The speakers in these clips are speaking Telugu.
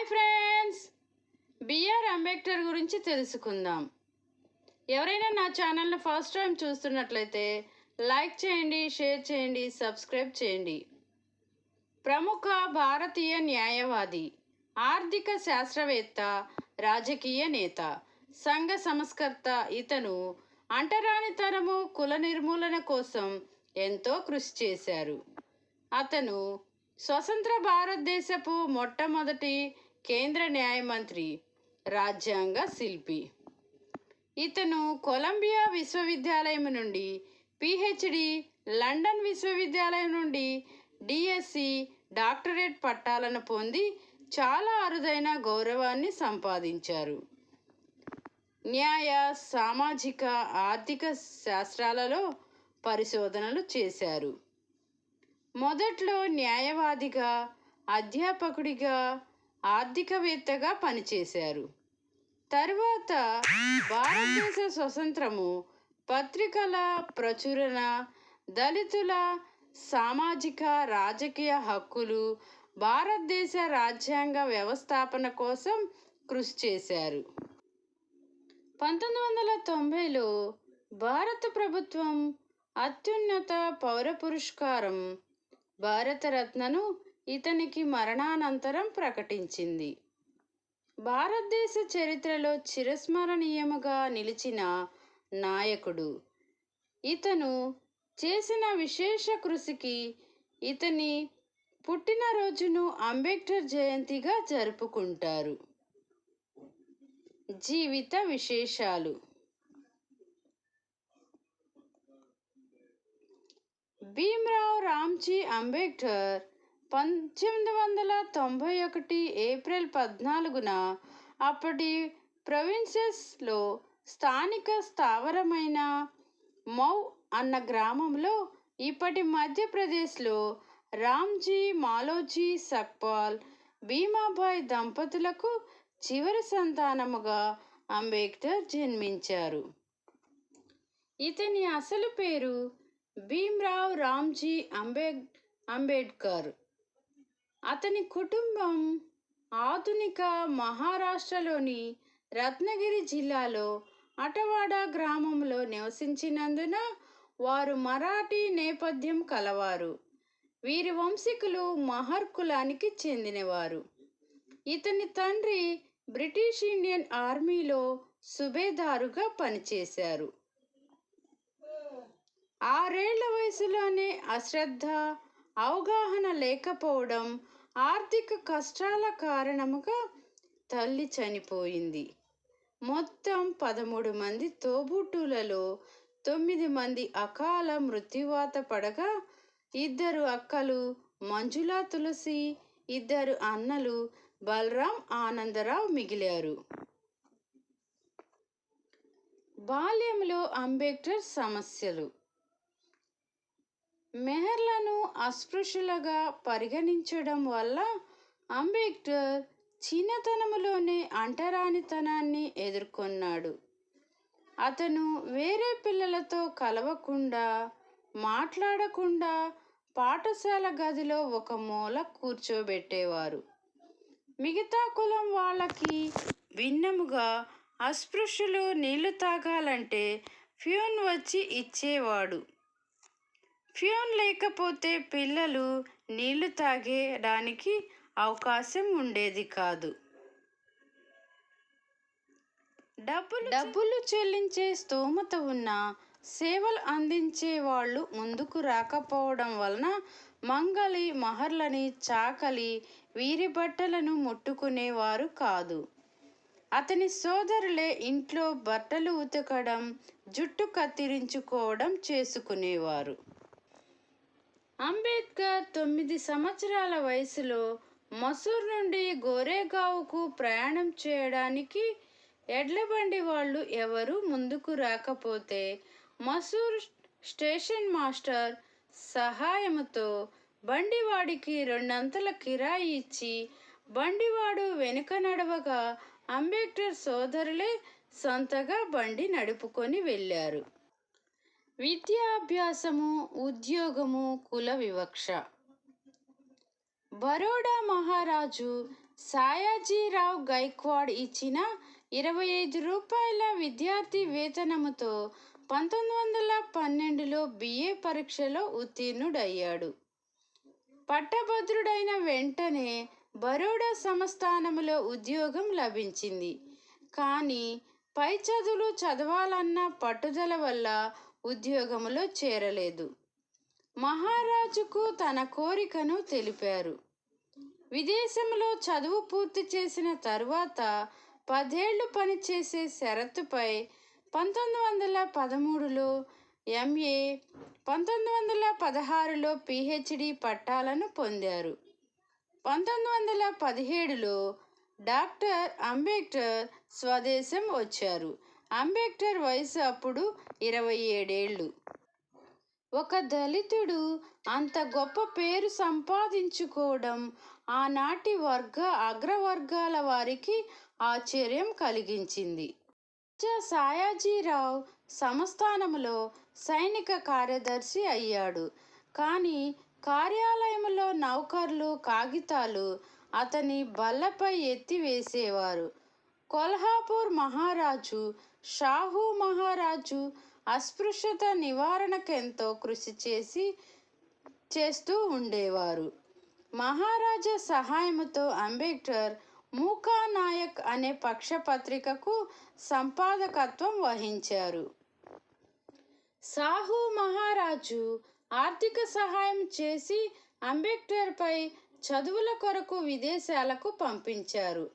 Hi friends. బిఆర్ అంబేద్కర్ గురించి తెలుసుకుందాం. ఎవరైనా నా ఛానల్ని ఫస్ట్ టైం చూస్తున్నట్లయితే లైక్ చేయండి షేర్ చేయండి సబ్స్క్రైబ్ చేయండి. ప్రముఖ భారతీయ న్యాయవాది ఆర్థిక శాస్త్రవేత్త రాజకీయ నేత సంఘ సంస్కర్త ఇతను అంటరానితనము కుల నిర్మూలన కోసం ఎంతో కృషి చేశారు. అతను స్వతంత్ర భారతదేశపు మొట్టమొదటి కేంద్ర న్యాయమంత్రి రాజ్యాంగ శిల్పి. ఇతను కొలంబియా విశ్వవిద్యాలయం నుండి పిహెచ్డి లండన్ విశ్వవిద్యాలయం నుండి డిఎస్సి డాక్టరేట్ పట్టాలను పొంది చాలా అరుదైన గౌరవాన్ని సంపాదించారు. న్యాయ సామాజిక ఆర్థిక శాస్త్రాలలో పరిశోధనలు చేశారు. మొదట్లో న్యాయవాదిగా అధ్యాపకుడిగా ఆర్థికవేత్తగా పనిచేశారు. తర్వాత భారతదేశ స్వతంత్రము పత్రికల ప్రచురణ దళితుల సామాజిక రాజకీయ హక్కులు భారతదేశ రాజ్యాంగ వ్యవస్థాపన కోసం కృషి చేశారు. పంతొమ్మిది వందల తొంభైలో భారత ప్రభుత్వం అత్యున్నత పౌర పురస్కారం భారతరత్నను ఇతనికి మరణానంతరం ప్రకటించింది. భారతదేశ చరిత్రలో చిరస్మరణీయముగా నిలిచిన నాయకుడు. ఇతను చేసిన విశేష కృషికి ఇతని పుట్టినరోజును అంబేద్కర్ జయంతిగా జరుపుకుంటారు. జీవిత విశేషాలు. భీమ్రావ్ రామ్జీ అంబేద్కర్ పంతొమ్మిది వందల తొంభై ఒకటి ఏప్రిల్ పద్నాలుగున అప్పటి ప్రొవిన్సెస్లో స్థానిక స్థావరమైన మౌ అన్న గ్రామంలో ఇప్పటి మధ్యప్రదేశ్లో రామ్జీ మాలోజీ సక్పాల్ భీమాభాయ్ దంపతులకు చివరి సంతానముగా అంబేద్కర్ జన్మించారు. ఇతని అసలు పేరు భీమ్రావ్ రామ్జీ అంబేడ్ అంబేద్కర్ అతని కుటుంబం ఆధునిక మహారాష్ట్రలోని రత్నగిరి జిల్లాలో అటవాడ గ్రామంలో నివసించినందున వారు మరాఠీ నేపథ్యం కలవారు. వీరి వంశీకులు మహర్ కులానికి చెందినవారు. ఇతని తండ్రి బ్రిటిష్ ఇండియన్ ఆర్మీలో సుబేదారుగా పనిచేశారు. ఆరేళ్ళ వయసులోనే అశ్రద్ధ అవగాహన లేకపోవడం ఆర్థిక కష్టాల కారణముగా తల్లి చనిపోయింది. మొత్తం పదమూడు మంది తోబుట్టులలో తొమ్మిది మంది అకాల మృత్యువాత పడగా ఇద్దరు అక్కలు మంజులా తులసి ఇద్దరు అన్నలు బలరాం ఆనందరావు మిగిలారు. బాల్యంలో అంబేద్కర్ సమస్యలు మెహర్లను అస్పృశ్యులుగా పరిగణించడం వల్ల అంబేద్కర్ చిన్నతనములోనే అంటరానితనాన్ని ఎదుర్కొన్నాడు. అతను వేరే పిల్లలతో కలవకుండా మాట్లాడకుండా పాఠశాల గదిలో ఒక మూల కూర్చోబెట్టేవారు. మిగతా కులం వాళ్ళకి భిన్నముగా అస్పృశ్యులు నీళ్ళు తాగాలంటే ఫ్యూన్ వచ్చి ఇచ్చేవాడు. ఫ్యూన్ లేకపోతే పిల్లలు నీళ్ళు తాగేయడానికి అవకాశం ఉండేది కాదు. డబ్బులు డబ్బులు చెల్లించే స్తోమత ఉన్న సేవలు అందించే వాళ్ళు ముందుకు రాకపోవడం వలన మంగలి మహర్లని చాకలి వీరి బట్టలను ముట్టుకునేవారు కాదు. అతని సోదరులే ఇంట్లో బట్టలు ఉతకడం జుట్టు కత్తిరించుకోవడం చేసుకునేవారు. అంబేద్కర్ తొమ్మిది సంవత్సరాల వయసులో మసూర్ నుండి గోరేగావ్కు ప్రయాణం చేయడానికి ఎడ్లబండి వాళ్ళు ఎవరు ముందుకు రాకపోతే మసూర్ స్టేషన్ మాస్టర్ సహాయముతో బండివాడికి రెండంతల కిరాయి ఇచ్చి బండివాడు వెనుక నడవగా అంబేద్కర్ సోదరులే సొంతగా బండి నడుపుకొని వెళ్ళారు. విద్యాభ్యాసము ఉద్యోగము కుల వివక్ష. బరోడా మహారాజు సాయాజీరావు గైక్వాడ్ ఇచ్చిన ఇరవై ఐదు రూపాయల విద్యార్థి వేతనముతో పంతొమ్మిది వందల పన్నెండులో బిఏ పరీక్షలో ఉత్తీర్ణుడయ్యాడు. పట్టభద్రుడైన వెంటనే బరోడా సంస్థానములో ఉద్యోగం లభించింది. కానీ పై చదువులు చదవాలన్న పట్టుదల వల్ల ఉద్యోగములో చేరలేదు. మహారాజుకు తన కోరికను తెలిపారు. విదేశంలో చదువు పూర్తి చేసిన తరువాత పదేళ్ళు పనిచేసే షరతుపై పంతొమ్మిది వందల పదమూడులో ఎంఏ పంతొమ్మిది వందల పదహారులో పిహెచ్డి పట్టాలను పొందారు. పంతొమ్మిది వందల పదిహేడులో డాక్టర్ అంబేద్కర్ స్వదేశం వచ్చారు. అంబేద్కర్ వయసు అప్పుడు ఇరవై ఏడేళ్ళు. ఒక దళితుడు అంత గొప్ప పేరు సంపాదించుకోవడం ఆనాటి వర్గ అగ్రవర్గాల వారికి ఆశ్చర్యం కలిగించింది. సాయాజీరావు సంస్థానములో సైనిక కార్యదర్శి అయ్యాడు. కానీ కార్యాలయంలో నౌకర్లు కాగితాలు అతని బల్లపై ఎత్తివేసేవారు కొల్హాపూర్ మహారాజు షాహు మహారాజు అస్పృశ్యత నివారణకెంతో కృషి చేసి చేస్తూ ఉండేవారు. మహారాజా సహాయంతో అంబేద్కర్ మూకా నాయక్ అనే పక్షపత్రికకు సంపాదకత్వం వహించారు. సాహు మహారాజు ఆర్థిక సహాయం చేసి అంబేద్కర్పై చదువుల కొరకు విదేశాలకు పంపించారు.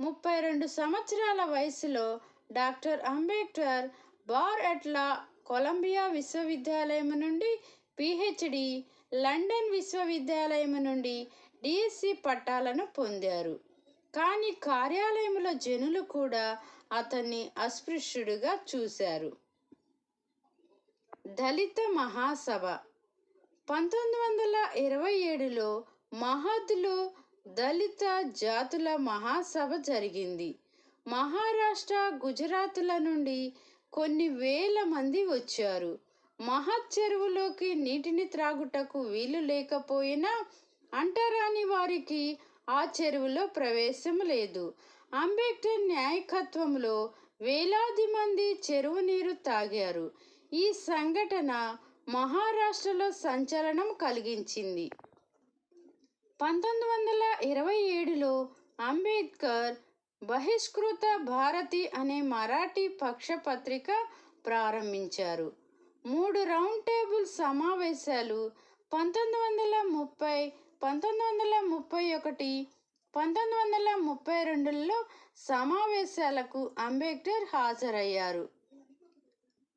ముప్పై రెండు సంవత్సరాల వయసులో doctor Ambedkar bar at law Columbia విశ్వవిద్యాలయం నుండి పిహెచ్డి లండన్ విశ్వవిద్యాలయం నుండి డిఎస్సి పట్టాలను పొందారు. కానీ కార్యాలయంలో జనులు కూడా అతన్ని అస్పృశ్యుడిగా చూశారు. దళిత మహాసభ పంతొమ్మిది వందల ఇరవై ఏడులో మహద్లో దళిత జాతుల మహాసభ జరిగింది. మహారాష్ట్ర గుజరాత్ల నుండి కొన్ని వేల మంది వచ్చారు. మహత్ చెరువులోకి నీటిని త్రాగుటకు వీలు లేకపోయినా అంటరాని వారికి ఆ చెరువులో ప్రవేశం లేదు. అంబేద్కర్ నాయకత్వంలో వేలాది మంది చెరువు నీరు తాగారు. ఈ సంఘటన మహారాష్ట్రలో సంచలనం కలిగించింది. పంతొమ్మిది వందల ఇరవై ఏడులో అంబేద్కర్ బహిష్కృత భారతి అనే మరాఠీ పక్షపత్రిక ప్రారంభించారు. మూడు రౌండ్ టేబుల్ సమావేశాలు పంతొమ్మిది వందల ముప్పై పంతొమ్మిది వందల ముప్పై ఒకటి పంతొమ్మిది వందల ముప్పై రెండులో సమావేశాలకు అంబేద్కర్ హాజరయ్యారు.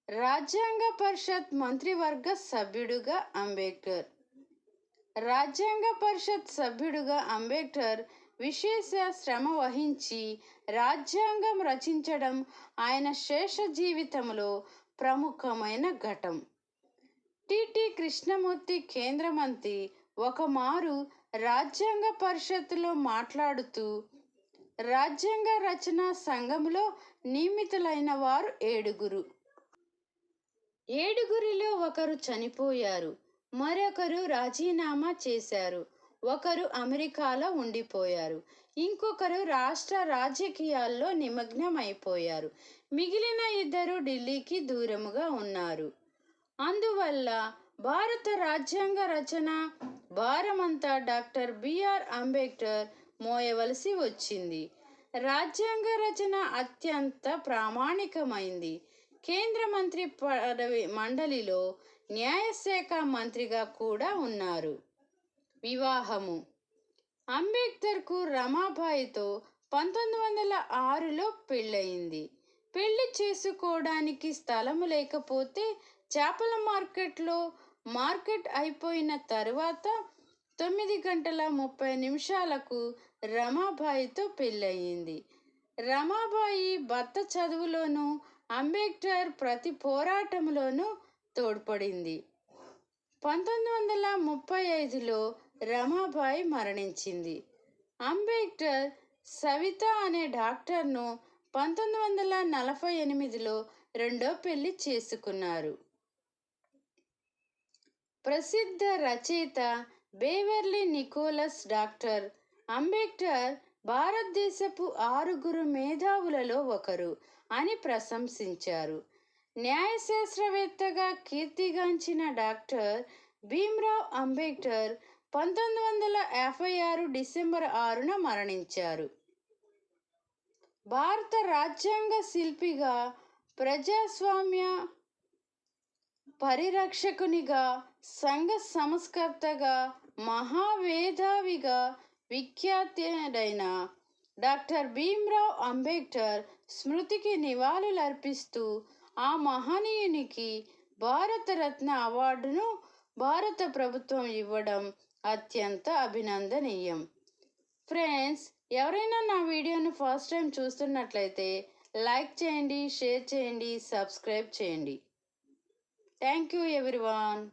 రాజ్యాంగ పరిషత్ మంత్రివర్గ సభ్యుడుగా అంబేద్కర్. రాజ్యాంగ పరిషత్ సభ్యుడుగా అంబేద్కర్ విశేష శ్రమ వహించి రాజ్యాంగం రచించడం ఆయన శేష జీవితంలో ప్రముఖమైన ఘటం. టిటి కృష్ణమూర్తి కేంద్ర మంత్రి ఒకమారు రాజ్యాంగ పరిషత్తులో మాట్లాడుతూ రాజ్యాంగ రచన సంఘంలో నియమితులైన వారు ఏడుగురు. ఏడుగురిలో ఒకరు చనిపోయారు మరొకరు రాజీనామా చేశారు. ఒకరు అమెరికాలో ఉండిపోయారు. ఇంకొకరు రాష్ట్ర రాజకీయాల్లో నిమగ్నమైపోయారు. మిగిలిన ఇద్దరు ఢిల్లీకి దూరముగా ఉన్నారు. అందువల్ల భారత రాజ్యాంగ రచన భారమంతా డాక్టర్ బిఆర్ అంబేద్కర్ మోయవలసి వచ్చింది. రాజ్యాంగ రచన అత్యంత ప్రామాణికమైంది. కేంద్ర మంత్రి పదవి మండలిలో న్యాయశాఖ మంత్రిగా కూడా ఉన్నారు. వివాహము. అంబేద్కర్కు రమాబాయితో పంతొమ్మిది వందల ఆరులో పెళ్ళయింది. పెళ్ళి చేసుకోవడానికి స్థలము లేకపోతే చేపల మార్కెట్లో మార్కెట్ అయిపోయిన తరువాత తొమ్మిది గంటల ముప్పై నిమిషాలకు రమాబాయితో పెళ్ళయింది. రమాబాయి భర్త చదువులోనూ అంబేద్కర్ ప్రతి పోరాటంలోనూ తోడ్పడింది. పంతొమ్మిది వందల ముప్పై ఐదులో రమాబాయి మరణించింది. అంబేద్కర్ సవిత అనే డాక్టర్ను పంతొమ్మిది వందల నలభై ఎనిమిదిలో రెండో పెళ్ళి చేసుకున్నారు. ప్రసిద్ధ రచయిత బేవర్లీ నికోలస్ డాక్టర్ అంబేద్కర్ భారతదేశపు ఆరుగురు మేధావులలో ఒకరు అని ప్రశంసించారు. న్యాయశాస్త్రవేత్తగా కీర్తిగాంచిన డాక్టర్ భీమ్రావ్ అంబేద్కర్ పంతొమ్మిది వందల యాభై ఆరు డిసెంబర్ ఆరున మరణించారు. భారత రాజ్యాంగ శిల్పిగా ప్రజాస్వామ్య పరిరక్షకునిగా సంఘ సంస్కర్తగా మహావేధావిగా విఖ్యాతుడైన డాక్టర్ భీమ్రావ్ అంబేద్కర్ స్మృతికి నివాళులర్పిస్తూ ఆ మహనీయునికి భారతరత్న అవార్డును భారత ప్రభుత్వం ఇవ్వడం అత్యంత అభినందనీయం. ఫ్రెండ్స్ ఎవరైనా నా వీడియోని ఫస్ట్ టైం చూస్తున్నట్లయితే లైక్ చేయండి షేర్ చేయండి సబ్స్క్రైబ్ చేయండి. Thank you everyone.